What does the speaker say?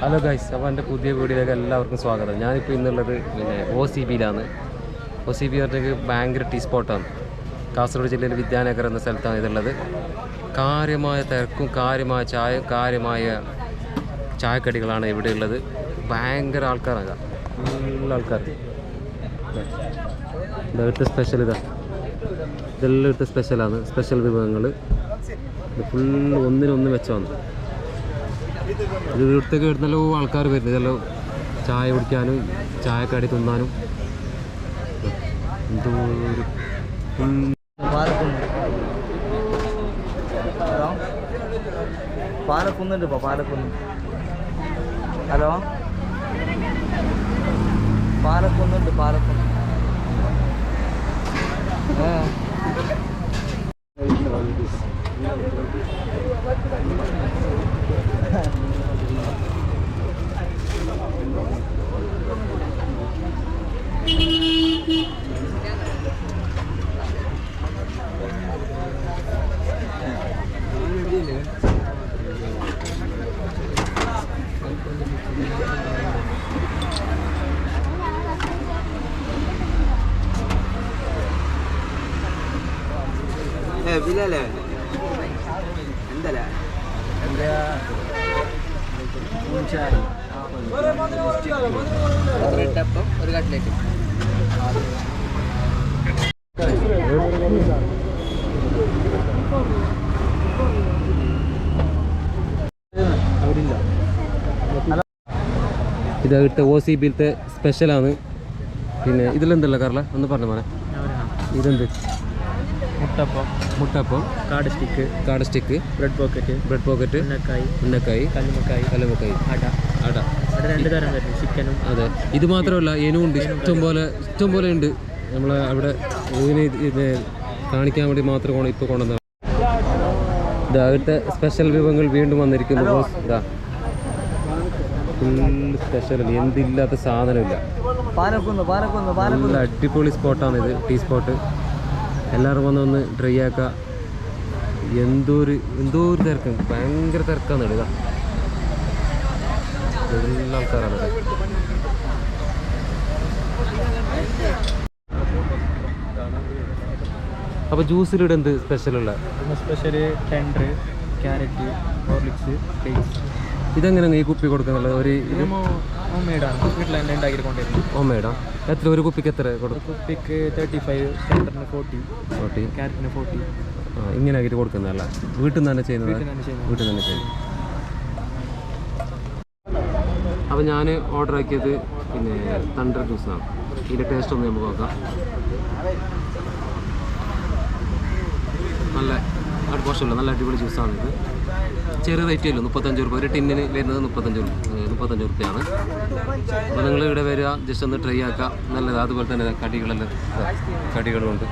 Hello guys അപ്പോൾ എന്റെ പുതിയ വീഡിയോയിലേക്ക് എല്ലാവർക്കും സ്വാഗതം. ഞാനിപ്പോൾ ഇന്നുള്ളത് പിന്നെ ഒ സി ബിയിലാണ്. ഒ സി ബി പറഞ്ഞിട്ട് ഭയങ്കര ടീ സ്പോട്ടാണ് കാസർഗോഡ് ജില്ലയിൽ വിദ്യാനഗർ എന്ന സ്ഥലത്താണ് ഇതുള്ളത്. കാര്യമായ തിരക്കും കാര്യമായ ചായ കാര്യമായ ചായക്കടികളാണ് ഇവിടെ ഉള്ളത്. ഭയങ്കര ആൾക്കാരാണ്. നല്ല ആൾക്കാർ. ഇവിടുത്തെ സ്പെഷ്യൽ ഇതാ. ഇതെല്ലാം ഇവിടുത്തെ സ്പെഷ്യലാണ് സ്പെഷ്യൽ വിഭവങ്ങൾ ഇത് ഫുള്ള് ഒന്നിനൊന്ന് വെച്ചാണ് ഇത് ഇവിടുത്തേക്ക് വരുന്നല്ലോ ആൾക്കാർ വരുന്നത്. ഇതല്ലോ ചായ കുടിക്കാനും ചായക്കടി തിന്നാനും. എന്തോ ഒരു പാലക്കുന്ന്. ഹലോ? പാലക്കുന്നുണ്ട് പാലക്കുന്ന്. ഏ? ഏ ബിലല്ലേ എന്തല്ലേ? ബ്രെഡപ്പം ഒരു കട്ട്ലേറ്റ്. ഇത് ഇവിടുത്തെ ഒ സി ബിയിലത്തെ സ്പെഷ്യലാണ് പിന്നെ ഇതിലെന്തല്ല കറല ഒന്ന് പറഞ്ഞു മോനെ. ഇതെന്ത്? മുട്ടപ്പം. മുട്ടപ്പം. കാട് സ്റ്റിക്ക്. കാട് stick. Bread pocket. Bread pocket. Unnakkayi. ഉന്നക്കായി. കല്ലുമക്കായി കല്ലുമക്കായി അട. അട. അവിടെ രണ്ട് തരം വരുന്നു. ചിക്കനും അതെ. ഇത് മാത്രമല്ല എനുണ്ട് ഇഷ്ടം പോലെ ഇഷ്ടം പോലെ ഉണ്ട്. നമ്മൾ അവിടെ ഇതിന് ഇത് കാണിക്കാൻ വേണ്ടി മാത്രം കൊണ്ട് ഇപ്പോൾ കൊണ്ടുവന്നത് ഇതാ അവിടുത്തെ സ്പെഷ്യൽ വിഭവങ്ങൾ വീണ്ടും വന്നിരിക്കുന്നു ബോസ് ഇതാ. ഫുൾ സ്പെഷ്യൽ എന്തില്ലാത്ത സാധനമില്ല. അടിപൊളി സ്പോട്ടാണ് ഇത് ടീ സ്പോട്ട് എല്ലാവരും വന്ന് ഒന്ന് ട്രൈ ആക്കുക എന്തോ ഒരു എന്തോ ഒരു തിരക്ക്. ഭയങ്കര തിരക്കാണ് ഇടുക എല്ലാ ആൾക്കാരാണ് അപ്പൊ അപ്പോൾ ജ്യൂസിലിടെ എന്ത് സ്പെഷ്യലുള്ള സ്പെഷ്യൽ ടെൻഡർ ക്യാരറ്റ് ഹോർലിക്സ് ഇതെങ്ങനെ ഇതെങ്ങനെയാണ് ഈ കുപ്പി കൊടുക്കുന്നുള്ളത് ഒരു ഹോം മെയ്ഡാണ് വീട്ടിൽ തന്നെ ഉണ്ടാക്കിക്കൊണ്ടിരുന്നു ഓ മേഡം എത്ര ഒരു കുപ്പിക്ക് എത്ര കൊടുക്കും? കുപ്പിക്ക് തേർട്ടി ഫൈവ് ടെൻഡറിന് ഫോർട്ടി ഫോർട്ടി ക്യാരറ്റിന് ഫോർട്ടി ആ ഇങ്ങനെ ആക്കിയിട്ട് കൊടുക്കുന്നതല്ല? വീട്ടിൽ നിന്ന് തന്നെ ചെയ്യുന്നത്? വീട്ടിൽ തന്നെ ചെയ്യുന്നത്. വീട്ടിൽ തന്നെ ചെയ്യും അപ്പോൾ ഞാൻ ഓർഡർ ആക്കിയത് പിന്നെ തണ്ടർ ജ്യൂസാണ് ഇതിന്റെ ടേസ്റ്റ് ഒന്ന് നമുക്ക് നോക്കാം. നല്ല മോശമല്ല നല്ല അടിപൊളി ജ്യൂസാണിത് ചെറിയ റേറ്റേ ഉള്ളൂ മുപ്പത്തഞ്ച് രൂപ. ഒരു ടിന്നിന് വരുന്നത് മുപ്പത്തഞ്ച് രൂപ. മുപ്പത്തഞ്ച് റുപ്യാണ് അപ്പോൾ നിങ്ങൾ ഇവിടെ വരിക ജസ്റ്റ് ഒന്ന് ട്രൈ ആക്കുക നല്ലത്. അതുപോലെ തന്നെ കടികളെല്ലാം കടികളുമുണ്ട്.